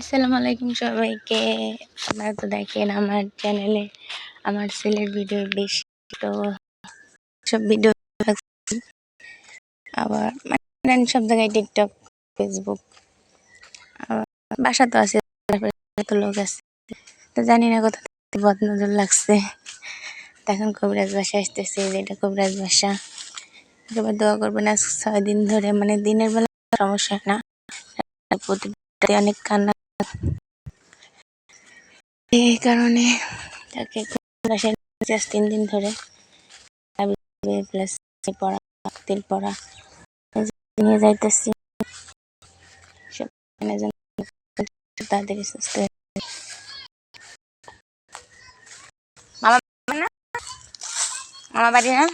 আসসালামু আলাইকুম সবাইকে। আপনারা তো দেখেন আমার চ্যানেলে আমার ছেলের ভিডিও বেশি তো সব ভিডিও আবার মানে সব জায়গায় টিকটক ফেসবুক আবার বাসা তো আছে তো লোক আছে। তো জানি না কোথা থেকে বদ নজর লাগছে। এখন কবিরাজ বাসা আসতেছে যেটা কবিরাজ বাসা। একেবারে দোয়া করবেন, আজ ছয় দিন ধরে মানে দিনের বেলা সমস্যা না। অনেক কান্না এই কারণে তাকে তিন দিন ধরে তেল পড়া। নিয়ে যাইতেছি। না? মামা বাড়ি না?